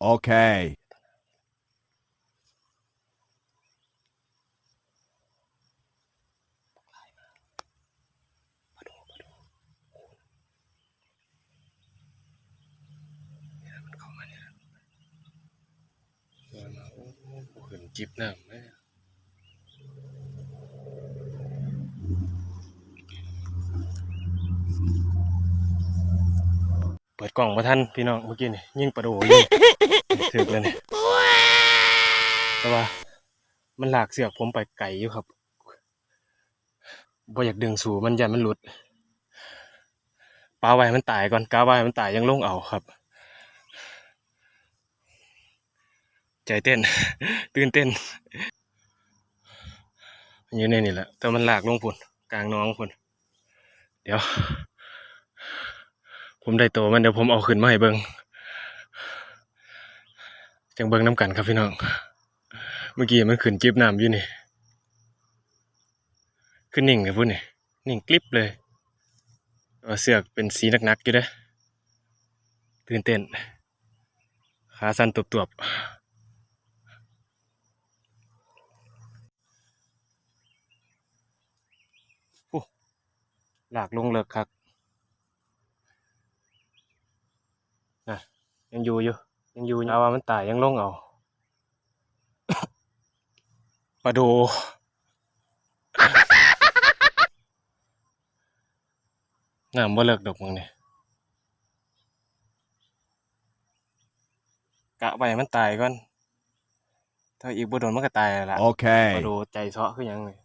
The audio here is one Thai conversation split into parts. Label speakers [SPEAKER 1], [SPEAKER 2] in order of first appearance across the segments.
[SPEAKER 1] Okay.
[SPEAKER 2] มันเข้ามาเนี่ยมามาโอ้โหขึ้นจิบน้ำแม่เปิดกล่องมาทันพี่น้องเมื่อกี้นี่ยิงประดูยิงถึกเลยเนี่ยแต่ว่า มันหลากเสือกผมไปไกลอยู่ครับบ่อยากดึงสู่มันยันมันหลุดปลาไว้มันตายก่อนกาไว้มันตายยังลงเอาครับ ใจเต้น ตื่นเต้นอยู่ในนี่แหละแต่มันหลากลงพุ่นกลางน้องพุ่นเดี๋ยว ผมได้โตมันเดี๋ยวผมเอาขึ้นมาให้เบิงจังเบิงน้ำกันครับพี่น้อง เมื่อกี้มันขึ้นจิบน้ำอยู่นี่ ขึ้นนิ่งเลยพุ่นนี่ นิ่งกลิบเลยเอาเสือกเป็นสีนักๆอยู่เด้ตื่นเต้น ขาสั่นตุบๆหลากลงเลิกครับนะ ยังอยู่อยู่ยังอยู่เอาว่ามันตายยังลงเอาปลาดูน้ำบ่เลิกดอกมึงเนี่ยกะไปให้มันตายก่อนถ้าอีกบ่โดนมันก็ตายแล้วล่ะปลา
[SPEAKER 1] Okay.
[SPEAKER 2] ดูใจเซาะคือหยังเลย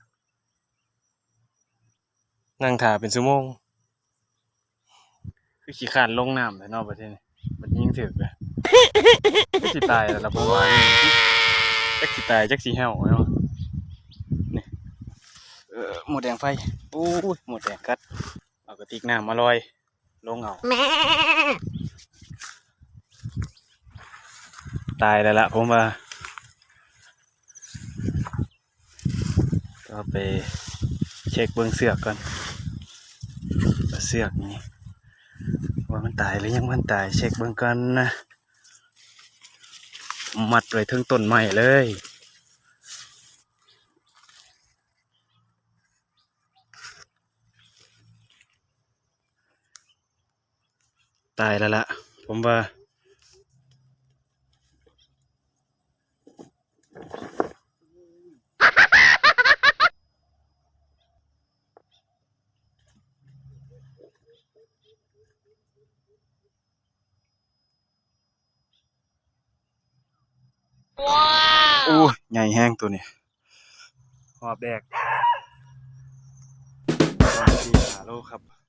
[SPEAKER 2] นั่งถ่าเป็นชั่วโมง คือขี้ขานลงน้ำแต่นอกประเทศนี่ มันยิงถึกเลยจักสิตายแล้วล่ะผมว่าจักสิตายจักสิแห้วเนาะนี่เออหมดแดงไฟโอ้ยหมดแดงกัดเอากระติกน้ำมาลอย ลงเอาตายแล้วล่ะผมว่าก็ไปเช็คเบื้องเสือกก่อนเสือกนี่ ว่ามันตายหรือยังมันตายเช็คเบื้องกันนะมัดไว้ถึงต้นใหม่เลยตายแล้วล่ะผมว่า อู้ใหญ่แห้งตัวนี้หอบแดกประมาณสี่หาโลครับ